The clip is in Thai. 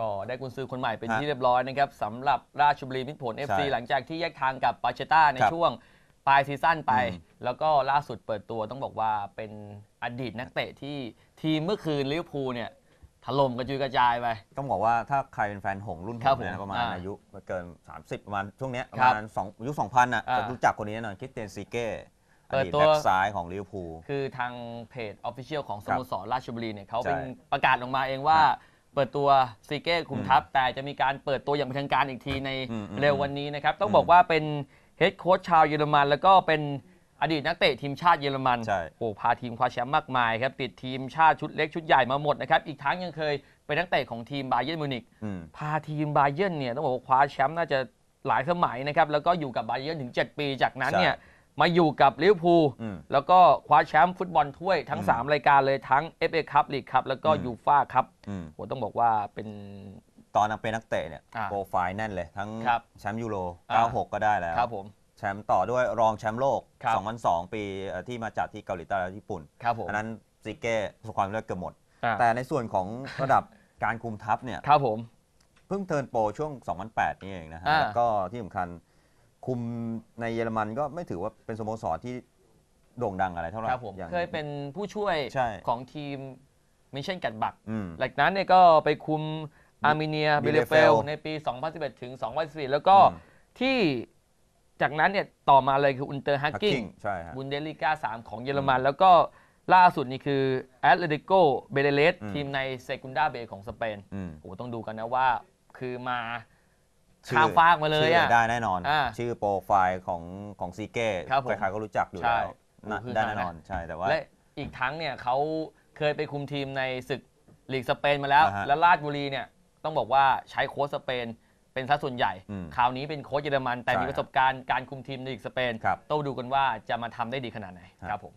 ก็ได้กุนซือคนใหม่เป็นฮะที่เรียบร้อยนะครับสำหรับราชบุรีมิตรผล FC ใช่หลังจากที่แยกทางกับปาเชต้าในครับช่วงปลายซีซั่นไปอืมแล้วก็ล่าสุดเปิดตัวต้องบอกว่าเป็นอดีตนักเตะที่ทีมเมื่อคืนลิเวอร์พูลเนี่ยถล่มกระจุยกระจายไป ต้องบอกว่าถ้าใครเป็นแฟนหงส์รุ่นผครับมเนี่ยผมนะประมาณอ่าอายุไม่เกิน 30 ประมาณช่วงเนี้ยประครัมาบณสองยุค2000อะอ่าจะรู้จักคนนี้แน่นอนคริสเตียนซีเก้อเปิดดีตตัวแบ็กซ้ายของลิเวอร์พูลคือทางเพจ Official ของสครับโมสรราชบุรีเนี่ยเขาใช่เป็นประกาศออกมาเองว่าครับ เปิดตัวซีเก้คุมทัพ แต่จะมีการเปิดตัวอย่างเป็นทางการอีกทีในอืมอืมเร็ววันนี้นะครับ ต้องอืมบอกว่าเป็นเฮดโค้ชชาวเยอรมัน แล้วก็เป็นอดีตนักเตะทีมชาติเยอรมันใช่โอ้พาทีมคว้าแชมป์มากมายครับ ติดทีมชาติชุดเล็กชุดใหญ่มาหมดนะครับ อีกทั้งยังเคยเป็นนักเตะของทีมบาเยิร์นมิวนิกอืมพาทีมบาเยิร์นเนี่ยต้องบอกว่าคว้าแชมป์น่าจะหลายสมัยนะครับแล้วก็อยู่กับบาเยิร์นถึง 7 ปีจากนั้นใช่เนี่ย มาอยู่กับลิเวอร์พูลอืมแล้วก็คว้าแชมป์ฟุตบอลถ้วยทั้งอืม3รายการเลยทั้ง FA คัพลีกคัพแล้วก็อืมยูฟ่าคัพอืมโหต้องบอกว่าเป็นตอนนั้นเป็นนักเตะเนี่ยอ่าโปรไฟล์แน่นเลย ทั้งครับแชมป์ยูโรอ่า96 ก็ได้แล้วครับผมแชมป์ต่อด้วยรองแชมป์โลกครับ2002 ปีเอ่อที่มาจัดที่เกาหลีใต้และญี่ปุ่นครับผมอันนั้นซิเก้ประสบความสำเร็จเกือบหมดอ่าแต่ในส่วนของระดับการคุมทัพเนี่ยครับผมเพิ่งเทิร์นโปรช่วง 2008 นี่เองนะฮะอ่าแล้วก็ที่สำคัญ คุมในเยอรมันก็ไม่ถือว่าเป็นสโมสรที่โด่งดังอะไรเท่าไหร่ครับผมอย่างเคยเป็นผู้ช่วยใช่ ของทีมมิเช่นกัดบัก อืม หลังจากนั้นเนี่ยก็ไปคุมอาร์เมเนียเบเลเฟล Bielefeld ในปี 2011 ถึง 2014 แล้วก็อืม ที่จากนั้นเนี่ยต่อมาเลยคืออุนเตอร์ฮักกิ้ง Hacking ใช่ฮะ บุนเดสลิก้า 3 ของเยอรมัน แล้วก็ล่าสุดนี่คือแอตเลติโกเบเ e เลสอืม ทีมในเซกุนดาเบของสเปนอืม โอ้โหต้องดูกันนะว่า คือมาชื่อ ข้ามฟากมาเลยชื่อะ ได้แน่นอน อ่าชื่อโปรไฟล์ของของซีเก้ครับผมใครๆก็รู้จักอยู่ใช่แล้วโอ้โหคือได้แน่หานะนอนใช่แต่ว่า และอีกทั้งเนี่ยเขาเคยไปคุมทีมในศึกลีกสเปนมาแล้ว อ่าฮะแล้วราชบุรีเนี่ยต้องบอกว่าใช้โค้ชสเปนเป็นซะส่วนใหญ่ อืมคราวนี้เป็นโค้ชเยอรมันแต่ใช่มีประสบการณ์การคุมทีมในลีกสเปนครับต้องดูกันว่าจะมาทำได้ดีขนาดไหนครับ ครับผม